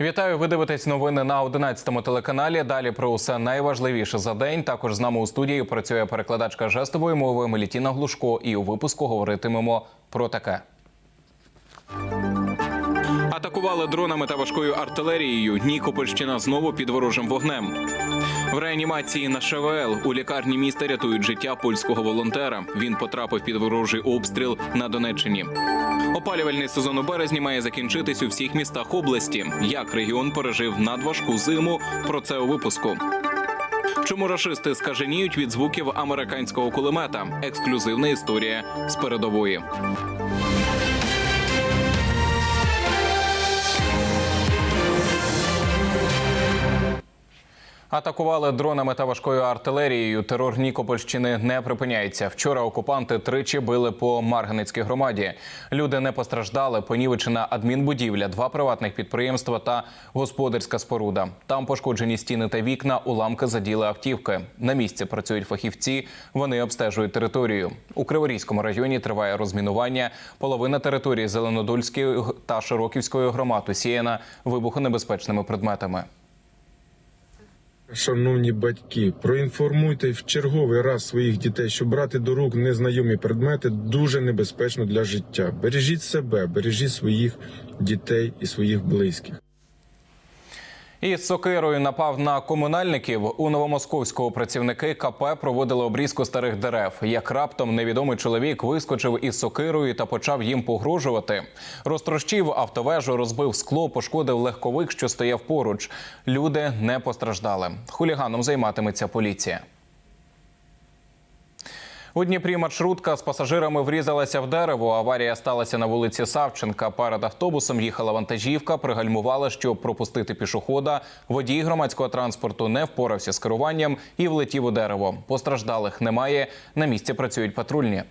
Вітаю, ви дивитесь новини на 11 телеканалі. Далі про усе найважливіше за день. Також з нами у студії працює перекладачка жестової мови Мелітіна Глушко. І у випуску говоритимемо про таке. Атакували дронами та важкою артилерією. Нікопольщина знову під ворожим вогнем. В реанімації на ШВЛ у лікарні міста рятують життя польського волонтера. Він потрапив під ворожий обстріл на Донеччині. Опалювальний сезон у березні має закінчитись у всіх містах області. Як регіон пережив надважку зиму? Про це у випуску. Чому рашисти скаженіють від звуків американського кулемета? Ексклюзивна історія з передової. Атакували дронами та важкою артилерією. Терор Нікопольщини не припиняється. Вчора окупанти тричі били по Марганицькій громаді. Люди не постраждали. Понівечена адмінбудівля, два приватних підприємства та господарська споруда. Там пошкоджені стіни та вікна, уламки заділи автівки. На місці працюють фахівці. Вони обстежують територію. У Криворізькому районі триває розмінування. Половина території Зеленодольської та Широківської громад усіяна вибухонебезпечними предметами. Шановні батьки, проінформуйте в черговий раз своїх дітей, що брати до рук незнайомі предмети дуже небезпечно для життя. Бережіть себе, бережіть своїх дітей і своїх близьких. Із сокирою напав на комунальників. У Новомосковського працівники КП проводили обрізку старих дерев. Як раптом невідомий чоловік вискочив із сокирою та почав їм погрожувати. Розтрощив автовежу, розбив скло, пошкодив легковик, що стояв поруч. Люди не постраждали. Хуліганом займатиметься поліція. У Дніпрі маршрутка з пасажирами врізалася в дерево. Аварія сталася на вулиці Савченка. Перед автобусом їхала вантажівка, пригальмувала, щоб пропустити пішохода. Водій громадського транспорту не впорався з керуванням і влетів у дерево. Постраждалих немає. На місці працюють патрульні.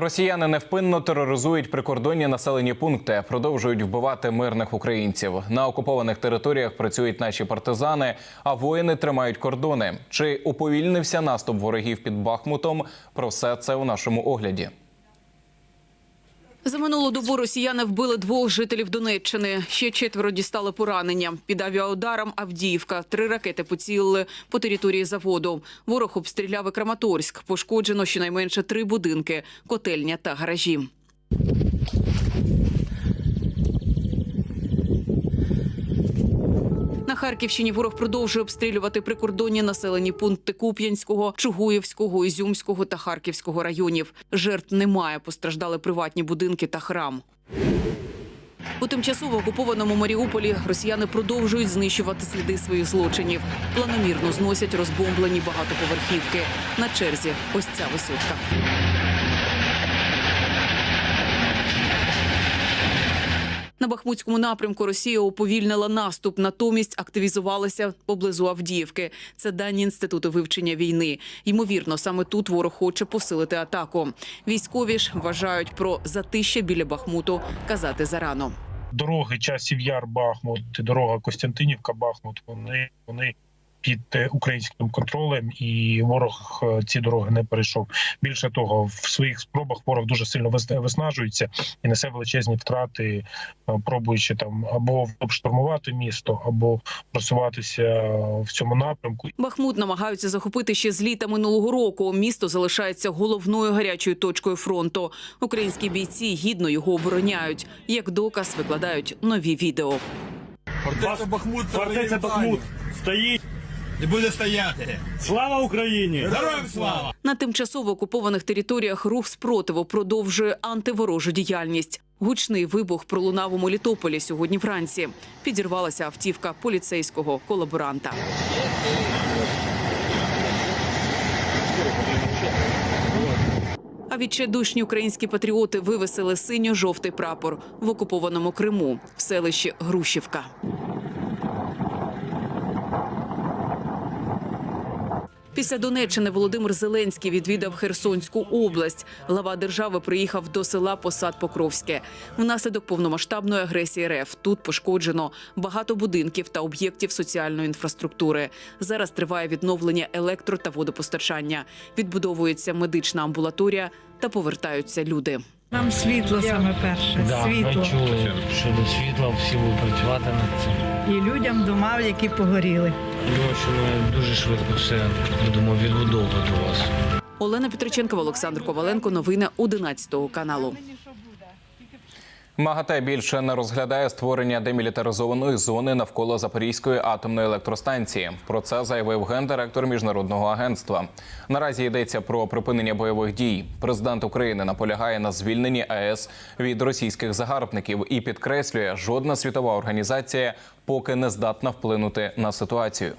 Росіяни невпинно тероризують прикордонні населені пункти, продовжують вбивати мирних українців. На окупованих територіях працюють наші партизани, а воїни тримають кордони. Чи уповільнився наступ ворогів під Бахмутом? Про все це у нашому огляді. За минулу добу росіяни вбили двох жителів Донеччини. Ще четверо дістали поранення. Під авіаударом Авдіївка. Три ракети поцілили по території заводу. Ворог обстріляв і Краматорськ. Пошкоджено щонайменше три будинки, котельня та гаражі. Харківщині ворог продовжує обстрілювати прикордонні населені пункти Куп'янського, Чугуєвського, Ізюмського та Харківського районів. Жертв немає, постраждали приватні будинки та храм. У тимчасово окупованому Маріуполі росіяни продовжують знищувати сліди своїх злочинів. Планомірно зносять розбомблені багатоповерхівки. На черзі ось ця висотка. На Бахмутському напрямку Росія уповільнила наступ, натомість активізувалася поблизу Авдіївки. Це дані інституту вивчення війни. Ймовірно, саме тут ворог хоче посилити атаку. Військові ж вважають про затище біля Бахмуту казати зарано. дороги часів яр Бахмут, дорога Костянтинівка Бахмут. Вони вони під е, українським контролем, і ворог е, ці дороги не перейшов. Більше того, в своїх спробах ворог дуже сильно вис- виснажується і несе величезні втрати, е, пробуючи там або штурмувати місто, або просуватися в цьому напрямку. Бахмут намагаються захопити ще з літа минулого року. Місто залишається головною гарячою точкою фронту. Українські бійці гідно його обороняють. Як доказ викладають нові відео. Фортеця Бахмут, Фортеця Бахмут стоїть. І буде стояти. Слава Україні! Героям слава! На тимчасово окупованих територіях рух спротиву продовжує антиворожу діяльність. Гучний вибух пролунав у Мелітополі сьогодні вранці. Підірвалася автівка поліцейського колаборанта. А відчайдушні українські патріоти вивесили синьо-жовтий прапор в окупованому Криму в селищі Грушівка. Після Донеччини Володимир Зеленський відвідав Херсонську область. Глава держави приїхав до села Посад Покровське. Внаслідок повномасштабної агресії РФ тут пошкоджено багато будинків та об'єктів соціальної інфраструктури. Зараз триває відновлення електро та водопостачання. Відбудовується медична амбулаторія та повертаються люди. Нам світло саме перше. Да, світло. ми чули, що до світла всі будуть працювати над цим. І людям дома, які погоріли. Думаю, що ми дуже швидко все будемо відбудовувати вас. Олена Петриченкова, Олександр Коваленко. Новини 11 каналу. МАГАТЕ більше не розглядає створення демілітаризованої зони навколо Запорізької атомної електростанції. Про це заявив гендиректор міжнародного агентства. Наразі йдеться про припинення бойових дій. Президент України наполягає на звільненні АЕС від російських загарбників і підкреслює, жодна світова організація поки не здатна вплинути на ситуацію.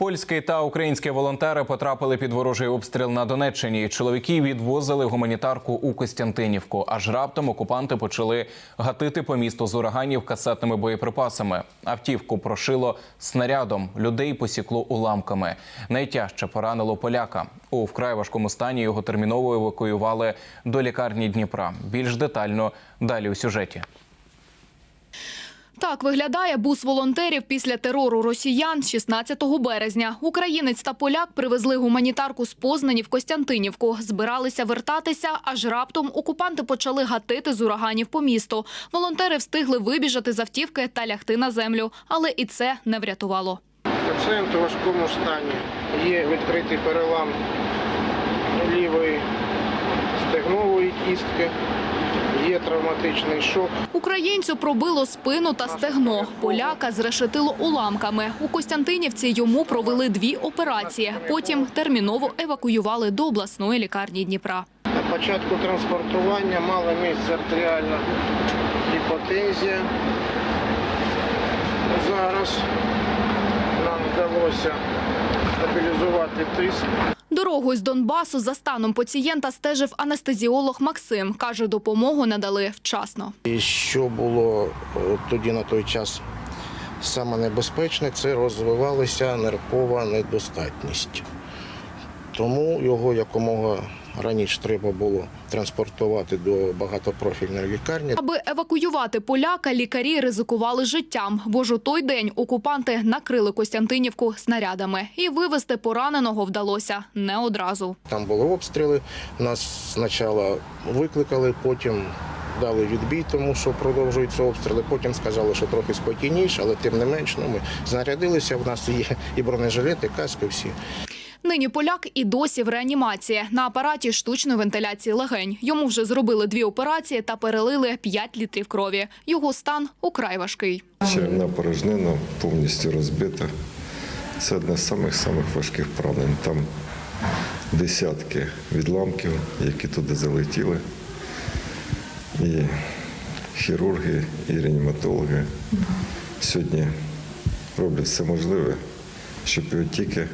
Польські та українські волонтери потрапили під ворожий обстріл на Донеччині. Чоловіки відвозили гуманітарку у Костянтинівку. Аж раптом окупанти почали гатити по місту з ураганів касетними боєприпасами. Автівку прошило снарядом. Людей посікло уламками. Найтяжче поранило поляка. У вкрай важкому стані його терміново евакуювали до лікарні Дніпра. Більш детально далі у сюжеті. Так виглядає бус волонтерів після терору росіян 16 березня. Українець та поляк привезли гуманітарку з Познані в Костянтинівку. Збиралися вертатися, аж раптом окупанти почали гатити з ураганів по місту. Волонтери встигли вибіжати з автівки та лягти на землю, але і це не врятувало. Пацієнт у важкому стані. Є відкритий перелам лівої стегнової кістки, травматичний шок. Українцю пробило спину та стегно. Поляка зрешетило уламками. У Костянтинівці йому провели дві операції. Потім терміново евакуювали до обласної лікарні Дніпра. На початку транспортування мала місце артеріальна гіпотензія. Зараз нам вдалося стабілізувати тиск. Дорогою з Донбасу за станом пацієнта стежив анестезіолог Максим. Каже, допомогу надали вчасно. І що було е, тоді на той час саме небезпечне, це розвивалася нервова недостатність. Тому його якомога раніше треба було транспортувати до багатопрофільної лікарні. Аби евакуювати поляка, лікарі ризикували життям, бо ж у той день окупанти накрили Костянтинівку снарядами. І вивезти пораненого вдалося не одразу. Там були обстріли. Нас спочатку викликали, потім дали відбій, тому що продовжуються обстріли. Потім сказали, що трохи спокійніше, але тим не менш, ну, ми знарядилися. В нас є і бронежилети, і каски всі. Нині поляк і досі в реанімації на апараті штучної вентиляції легень. Йому вже зробили дві операції та перелили 5 літрів крові. Його стан украй важкий. Черевна порожнина повністю розбита. Це одне з самих самих важких поранень. Там десятки відламків, які туди залетіли. І хірурги, і реаніматологи сьогодні роблять все можливе, щоб його тільки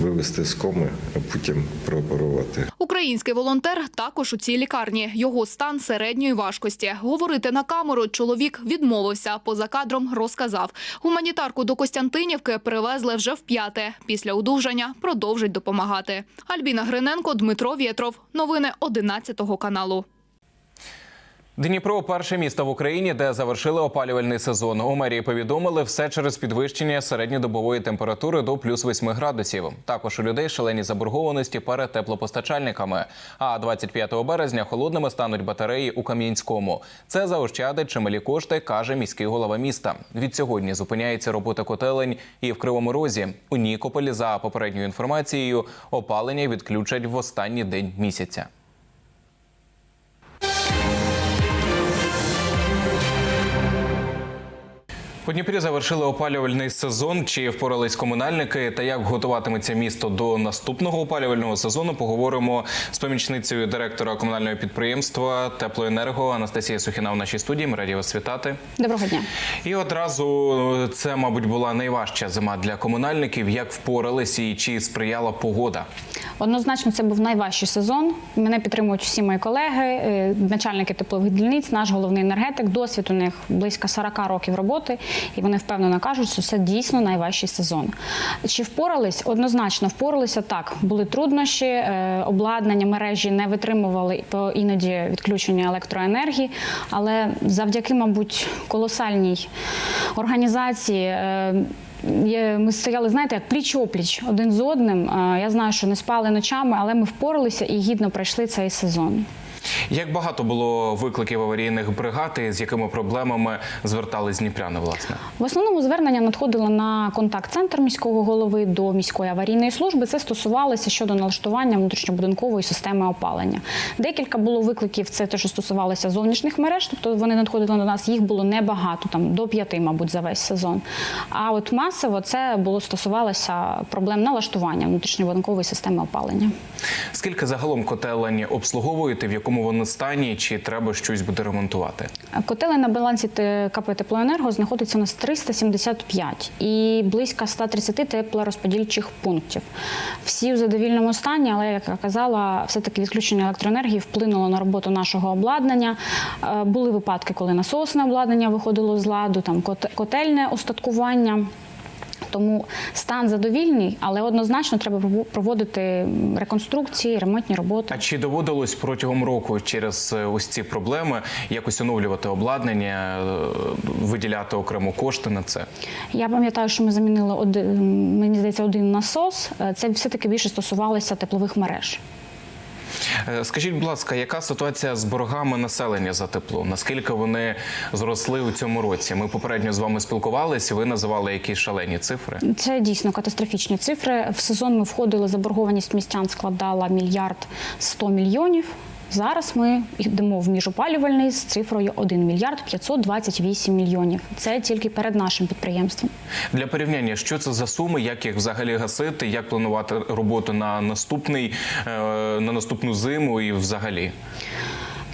вивести з коми, а потім прооперувати. Український волонтер також у цій лікарні. Його стан середньої важкості. Говорити на камеру чоловік відмовився. Поза кадром розказав. Гуманітарку до Костянтинівки привезли вже вп'яте. Після одужання продовжить допомагати. Альбіна Гриненко, Дмитро Вєтров. Новини 11 каналу. Дніпро перше місто в Україні, де завершили опалювальний сезон. У мерії повідомили все через підвищення середньодобової температури до плюс 8 градусів. Також у людей шалені заборгованості перед теплопостачальниками. А 25 березня холодними стануть батареї у Кам'янському. Це заощадить чималі кошти, каже міський голова міста. Від сьогодні зупиняється робота котелень і в Кривому Розі. У Нікополі за попередньою інформацією опалення відключать в останній день місяця. У Дніпрі завершили опалювальний сезон. Чи впорались комунальники та як готуватиметься місто до наступного опалювального сезону? Поговоримо з помічницею директора комунального підприємства Теплоенерго Анастасія Сухіна в нашій студії. Ми раді вас вітати. Доброго дня. І одразу це, мабуть, була найважча зима для комунальників. Як впорались і чи сприяла погода? Однозначно, це був найважчий сезон. Мене підтримують всі мої колеги, е, начальники теплових дільниць, наш головний енергетик. Досвід у них близько 40 років роботи, і вони впевнено кажуть, що це дійсно найважчий сезон. Чи впорались? Однозначно впоралися так. Були труднощі, е, обладнання мережі не витримували по іноді відключення електроенергії, але завдяки, мабуть, колосальній організації. е, Ми стояли, знаєте, як пліч опліч один з одним. Е, Я знаю, що не спали ночами, але ми впоралися і гідно пройшли цей сезон. Як багато було викликів аварійних бригад і з якими проблемами звертались дніпряни, власне? В основному звернення надходило на контакт-центр міського голови до міської аварійної служби. Це стосувалося щодо налаштування внутрішньобудинкової системи опалення. Декілька було викликів. Це те, що стосувалося зовнішніх мереж, тобто вони надходили до нас. Їх було небагато, там до п'яти, мабуть, за весь сезон. А от масово це було стосувалося проблем налаштування внутрішньобудинкової системи опалення. Скільки загалом котелень обслуговуєте, в якому вони стані, чи треба щось буде ремонтувати? Котели на балансі КП «Теплоенерго» знаходиться у нас 375 і близько 130 теплорозподільчих пунктів. Всі в задовільному стані, але, як я казала, все-таки відключення електроенергії вплинуло на роботу нашого обладнання. Е, Були випадки, коли насосне обладнання виходило з ладу, там кот- котельне остаткування. Тому стан задовільний, але однозначно треба проводити реконструкції, ремонтні роботи. А чи доводилось протягом року через е, ось ці проблеми якось оновлювати обладнання, е, виділяти окремо кошти на це? Я пам'ятаю, що ми замінили один, мені здається, один насос. Е, Це все-таки більше стосувалося теплових мереж. Е, Скажіть, будь ласка, яка ситуація з боргами населення за тепло? Наскільки вони зросли у цьому році? Ми попередньо з вами спілкувалися. Ви називали якісь шалені цифри. Це дійсно катастрофічні цифри. В сезон ми входили, заборгованість містян складала мільярд 100 мільйонів. Зараз ми йдемо в міжопалювальний з цифрою 1 мільярд 528 мільйонів. Це тільки перед нашим підприємством. Для порівняння, що це за суми, як їх взагалі гасити, як планувати роботу на наступний е, на наступну зиму і взагалі.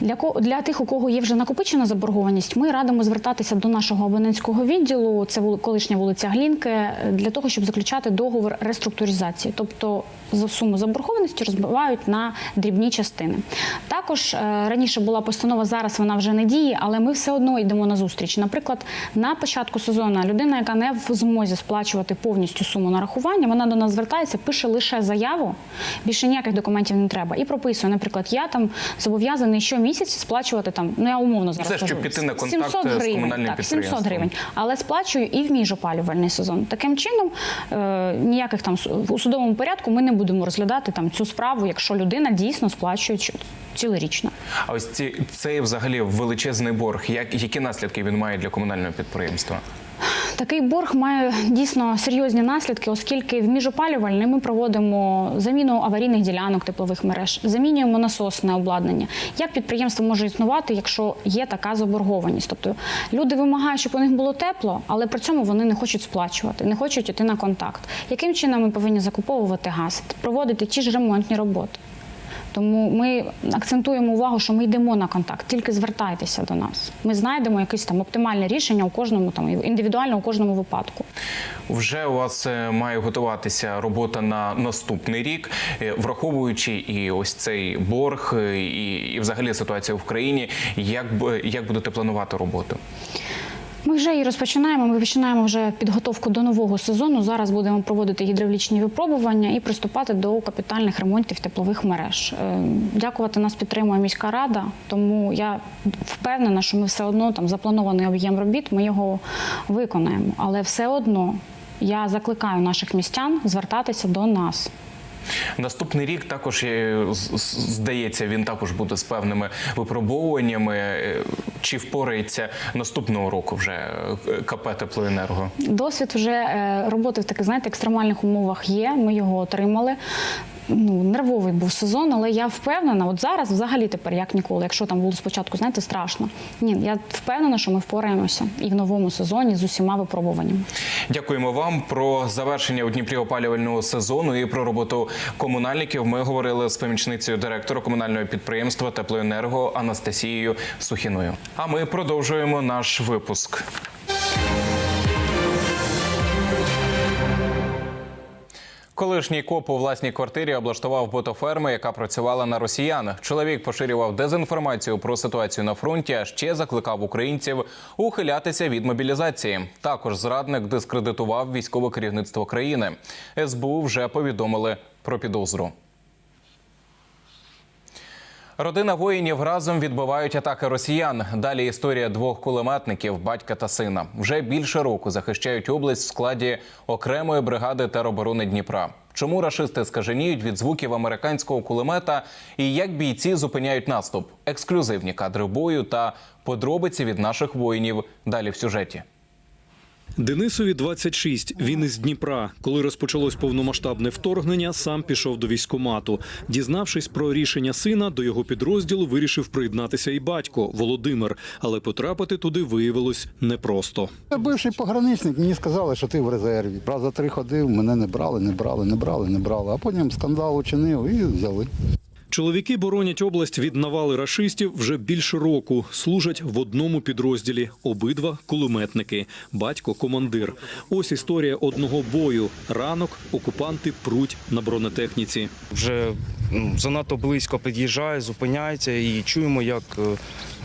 Для для тих, у кого є вже накопичена заборгованість, ми радимо звертатися до нашого абонентського відділу. Це колишня вулиця Глінки, для того, щоб заключати договор реструктуризації, тобто за суму заборгованості розбивають на дрібні частини. Також е, раніше була постанова, зараз вона вже не діє, але ми все одно йдемо на зустріч. Наприклад, на початку сезону людина, яка не в змозі сплачувати повністю суму нарахування, вона до нас звертається, пише лише заяву, більше ніяких документів не треба, і прописує, наприклад, я там зобов'язаний щомісяць сплачувати там, ну я умовно зараз Це, щоб кажу, піти на контакт 700 з гривень, комунальним так, 700 гривень, але сплачую і в міжопалювальний сезон. Таким чином, е, ніяких там у судовому порядку ми не будемо розглядати там цю справу, якщо людина дійсно сплачує цілорічно. А ось ці цей взагалі величезний борг. Як які наслідки він має для комунального підприємства? Такий борг має дійсно серйозні наслідки, оскільки в міжопалювальний ми проводимо заміну аварійних ділянок теплових мереж, замінюємо насосне обладнання. Як підприємство може існувати, якщо є така заборгованість? Тобто люди вимагають, щоб у них було тепло, але при цьому вони не хочуть сплачувати, не хочуть йти на контакт. Яким чином ми повинні закуповувати газ, проводити ті ж ремонтні роботи? Тому ми акцентуємо увагу, що ми йдемо на контакт. Тільки звертайтеся до нас. Ми знайдемо якесь там оптимальне рішення у кожному там індивідуально у кожному випадку. Вже у вас е, має готуватися робота на наступний рік, е, враховуючи і ось цей борг, е, і, і взагалі ситуацію в країні. Як як будете планувати роботу? Ми вже її розпочинаємо. Ми починаємо вже підготовку до нового сезону. Зараз будемо проводити гідравлічні випробування і приступати до капітальних ремонтів теплових мереж. Е, Дякувати нас підтримує міська рада, тому я впевнена, що ми все одно там запланований об'єм робіт. Ми його виконаємо. Але все одно я закликаю наших містян звертатися до нас. Наступний рік також здається, він також буде з певними випробовуваннями. Чи впорається наступного року вже е, КП Теплоенерго? Досвід вже е, роботи в таких, знаєте, екстремальних умовах є. Ми його отримали. Ну, нервовий був сезон, але я впевнена, от зараз взагалі тепер як ніколи. Якщо там було спочатку, знаєте, страшно. Ні, я впевнена, що ми впораємося і в новому сезоні з усіма випробуваннями. Дякуємо вам про завершення у Дніпрі опалювального сезону і про роботу комунальників. Ми говорили з помічницею директора комунального підприємства Теплоенерго Анастасією Сухіною. А ми продовжуємо наш випуск. Колишній коп у власній квартирі облаштував ботоферму, яка працювала на росіян. Чоловік поширював дезінформацію про ситуацію на фронті, а ще закликав українців ухилятися від мобілізації. Також зрадник дискредитував військове керівництво країни. СБУ вже повідомили про підозру. Родина воїнів разом відбивають атаки росіян. Далі історія двох кулеметників, батька та сина. Вже більше року захищають область в складі окремої бригади тероборони Дніпра. Чому рашисти скаженіють від звуків американського кулемета і як бійці зупиняють наступ? Ексклюзивні кадри бою та подробиці від наших воїнів. Далі в сюжеті. Денисові 26. Він із Дніпра. Коли розпочалось повномасштабне вторгнення, сам пішов до військомату. Дізнавшись про рішення сина, до його підрозділу вирішив приєднатися і батько Володимир. Але потрапити туди виявилось непросто. Я бивший пограничник, мені сказали, що ти в резерві. Раза три ходив, мене не брали, не брали, не брали, не брали. А потім скандал учинив і взяли. Чоловіки боронять область від навали рашистів вже більше року. Служать в одному підрозділі. Обидва кулеметники. Батько командир. Ось історія одного бою. Ранок окупанти пруть на бронетехніці. Вже ну, занадто близько під'їжджає, зупиняється і чуємо, як е,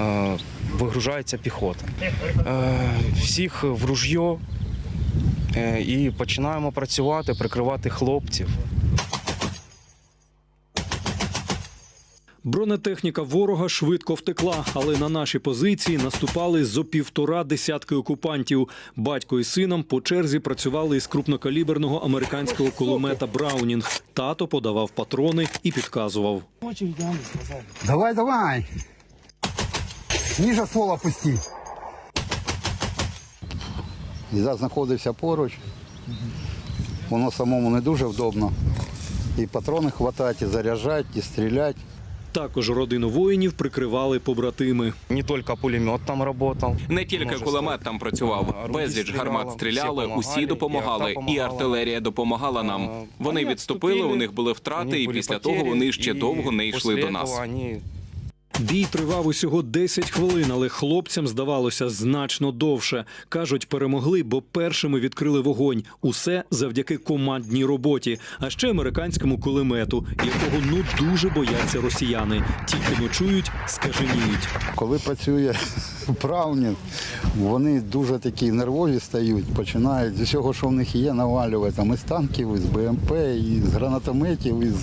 е, вигружається піхота. Е, всіх в ружьо і починаємо працювати, прикривати хлопців. Бронетехніка ворога швидко втекла, але на наші позиції наступали зо півтора десятки окупантів. Батько і сином по черзі працювали із крупнокаліберного американського кулемета Браунінг. Тато подавав патрони і підказував. Давай, давай. Ніже ствола пусти. Я знаходився поруч. Воно самому не дуже вдобно. І патрони хватати, і заряджати, і стріляти. Також родину воїнів прикривали побратими. Не тільки пулемет там працював. Не тільки кулемет там працював, безліч гармат стріляли, усі допомагали, і артилерія допомагала нам. Вони відступили, у них були втрати, і після того вони ще довго не йшли до нас. Бій тривав усього 10 хвилин, але хлопцям здавалося значно довше. Кажуть, перемогли, бо першими відкрили вогонь. Усе завдяки командній роботі, а ще американському кулемету, якого ну дуже бояться росіяни. Ті, хто ночують, скаженіють. Коли працює Браунінг, вони дуже такі нервові стають, починають з усього, що в них є, навалювати. Там із танків, із БМП, із гранатометів, із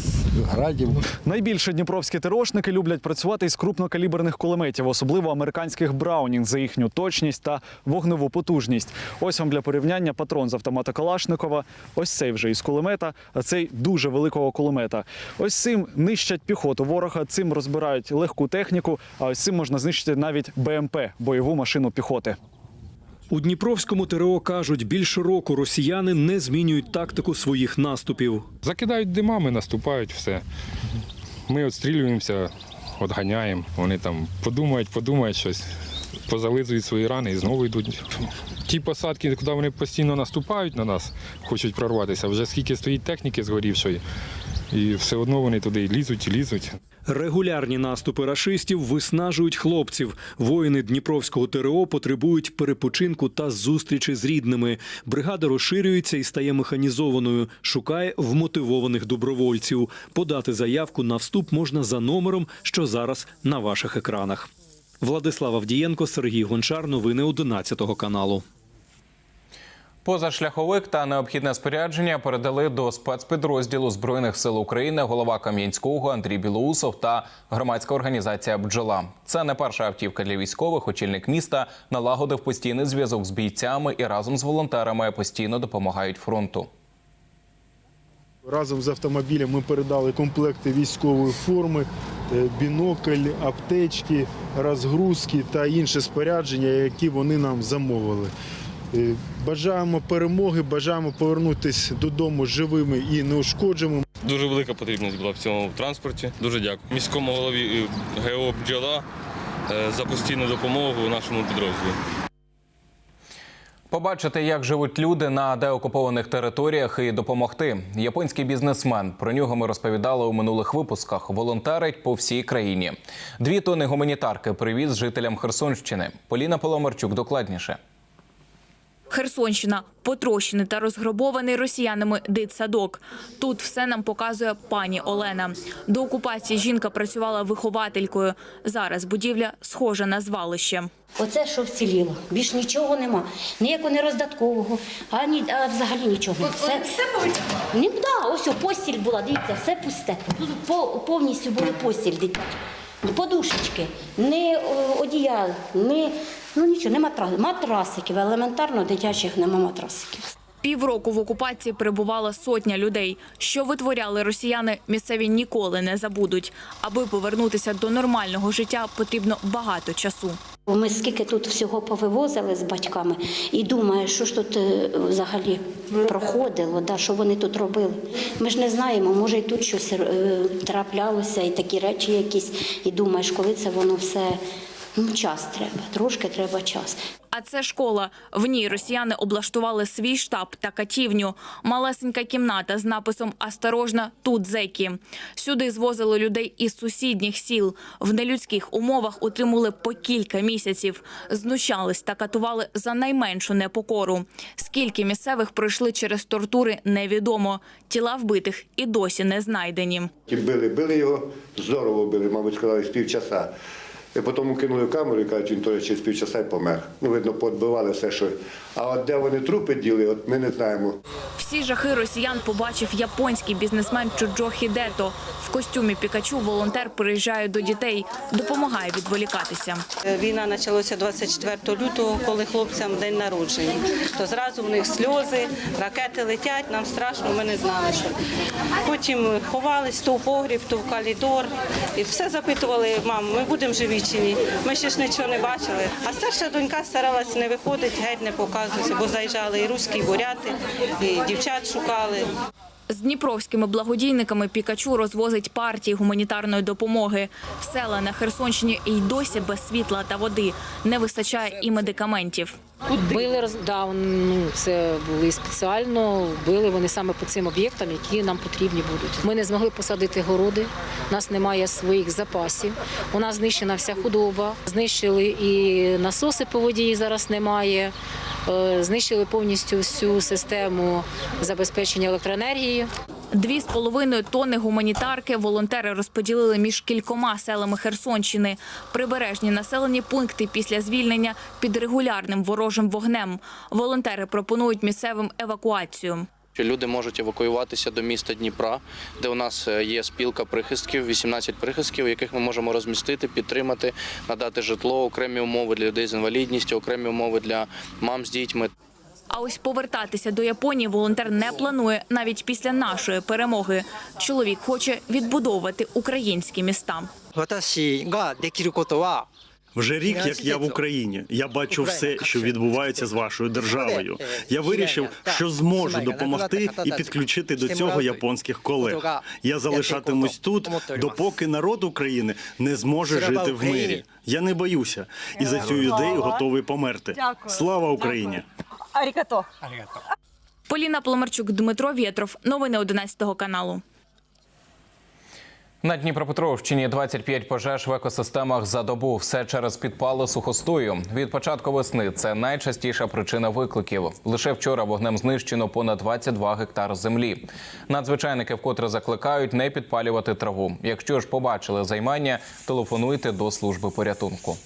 градів. Найбільше дніпровські терошники люблять працювати із крупнокаліберних кулеметів, особливо американських Браунінг за їхню точність та вогневу потужність. Ось вам для порівняння патрон з автомата Калашникова. Ось цей вже із кулемета, а цей дуже великого кулемета. Ось цим нищать піхоту ворога, цим розбирають легку техніку, а ось цим можна знищити навіть БМП бойову машину піхоти. У Дніпровському ТРО кажуть, більше року росіяни не змінюють тактику своїх наступів. Закидають димами, наступають все. Ми відстрілюємося, відганяємо. Вони там подумають, подумають щось, позализують свої рани і знову йдуть. Ті посадки, куди вони постійно наступають на нас, хочуть прорватися, вже скільки стоїть техніки згорівшої, і все одно вони туди лізуть і лізуть. Регулярні наступи рашистів виснажують хлопців. Воїни Дніпровського ТРО потребують перепочинку та зустрічі з рідними. Бригада розширюється і стає механізованою. Шукає вмотивованих добровольців. Подати заявку на вступ можна за номером, що зараз на ваших екранах. Владислав Авдієнко, Сергій Гончар. Новини 11 каналу. Позашляховик та необхідне спорядження передали до спецпідрозділу збройних сил України голова Кам'янського Андрій Білоусов та громадська організація Бджола. Це не перша автівка для військових. Очільник міста налагодив постійний зв'язок з бійцями і разом з волонтерами постійно допомагають фронту. Разом з автомобілем ми передали комплекти військової форми, е, бінокль, аптечки, розгрузки та інше спорядження, які вони нам замовили. Е, Бажаємо перемоги, бажаємо повернутися додому живими і неушкодженими. дуже велика потрібність була в цьому транспорті. Дуже дякую. Міському голові е, ГО «Бджола» е, за постійну допомогу нашому підрозділу. Побачити, як живуть люди на деокупованих територіях, і допомогти. Японський бізнесмен про нього ми розповідали у минулих випусках. Волонтерить по всій країні. Дві тони гуманітарки привіз жителям Херсонщини. Поліна Поломарчук докладніше. Херсонщина потрощений та розграбований росіянами дитсадок. Тут все нам показує пані Олена. До окупації жінка працювала вихователькою. Зараз будівля схожа на звалище. Оце що вціліло. Більш нічого нема. Ніякого не роздаткового, ані а взагалі нічого. нема. Все, Ні, да, ось постіль була, дивіться, все пусте. Тут по- повністю були постіль дитяча. Ні Подушечки, не одіял, не ну нічого, не матрас, матрасиків. Елементарно дитячих нема матрасиків. Півроку в окупації перебувала сотня людей. Що витворяли росіяни, місцеві ніколи не забудуть. Аби повернутися до нормального життя, потрібно багато часу. Ми скільки тут всього повивозили з батьками і думаю, що ж тут е, взагалі проходило, да, що вони тут робили. Ми ж не знаємо, може і тут щось е, траплялося, і такі речі якісь. І думаєш, коли це воно все. Ну, час треба, трошки треба час. А це школа. В ній росіяни облаштували свій штаб та катівню. Малесенька кімната з написом «Осторожно, тут зеки». Сюди звозили людей із сусідніх сіл. В нелюдських умовах утримували по кілька місяців. Знущались та катували за найменшу непокору. Скільки місцевих пройшли через тортури, невідомо. Тіла вбитих і досі не знайдені. Ті били, били його, здорово били, мабуть, сказали, з півчаса. І потім кинули камеру і кажуть, він теж через півчаса й помер. Ну, видно, подбивали все, що. А от де вони трупи діли, от ми не знаємо. Всі жахи росіян побачив японський бізнесмен Чуджо Хідето. В костюмі Пікачу волонтер приїжджає до дітей, допомагає відволікатися. Війна почалася 24 лютого, коли хлопцям день народження. То зразу в них сльози, ракети летять, нам страшно, ми не знали, що. Потім ховались то в погріб, то в калідор. І все запитували, мам, ми будемо живі чи ні. Ми ще ж нічого не бачили. А старша донька старалася не виходити, геть не показуватися, бо заїжджали і руські, і буряти, і дівчат шукали. З дніпровськими благодійниками Пікачу розвозить партії гуманітарної допомоги. Села на Херсонщині і й досі без світла та води. Не вистачає і медикаментів. Били роз- да, ну, це були спеціально, били вони саме по цим об'єктам, які нам потрібні будуть. Ми не змогли посадити городи, у нас немає своїх запасів. У нас знищена вся худоба, знищили і насоси по воді зараз немає. Е, Знищили повністю всю систему забезпечення електроенергією. Дві з половиною тонни гуманітарки волонтери розподілили між кількома селами Херсонщини. Прибережні населені пункти після звільнення під регулярним ворожим вогнем. Волонтери пропонують місцевим евакуацію. люди можуть евакуюватися до міста Дніпра, де у нас е, є спілка прихистків, 18 прихистків, яких ми можемо розмістити, підтримати, надати житло, окремі умови для людей з інвалідністю, окремі умови для мам з дітьми. А ось повертатися до Японії волонтер не планує навіть після нашої перемоги. Чоловік хоче відбудовувати українські міста. Вже рік, як я в Україні, я бачу все, що відбувається з вашою державою. Я вирішив, що зможу допомогти і підключити до цього японських колег. Я залишатимусь тут, допоки народ України не зможе жити в мирі. Я не боюся, і за цю ідею готовий померти. Слава Україні! Арікато. Поліна Пломарчук, Дмитро Вєтров. Новини 11 каналу. На Дніпропетровщині 25 пожеж в екосистемах за добу. Все через підпали сухостою. Від початку весни це найчастіша причина викликів. Лише вчора вогнем знищено понад 22 гектар землі. Надзвичайники вкотре закликають не підпалювати траву. Якщо ж побачили займання, телефонуйте до служби порятунку.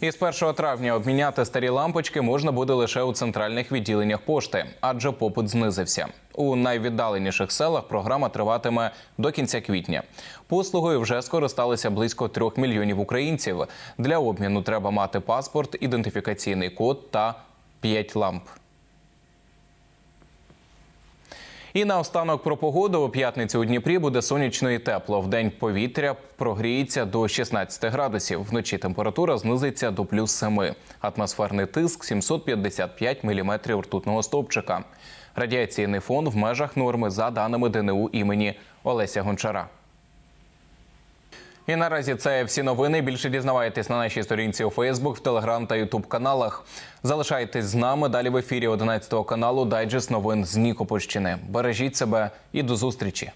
Із 1 травня обміняти старі лампочки можна буде лише у центральних відділеннях пошти, адже попит знизився. У найвіддаленіших селах програма триватиме до кінця квітня. Послугою вже скористалися близько трьох мільйонів українців. Для обміну треба мати паспорт, ідентифікаційний код та п'ять ламп. І наостанок про погоду у п'ятницю у Дніпрі буде сонячно і тепло. В день повітря прогріється до 16 градусів. Вночі температура знизиться до плюс 7. Атмосферний тиск 755 міліметрів ртутного стовпчика. Радіаційний фон в межах норми за даними ДНУ імені Олеся Гончара. І наразі це всі новини. Більше дізнавайтесь на нашій сторінці у Фейсбук, в Телеграм та Ютуб каналах. Залишайтесь з нами далі в ефірі 11 каналу Дайджест новин з Нікопольщини. Бережіть себе і до зустрічі.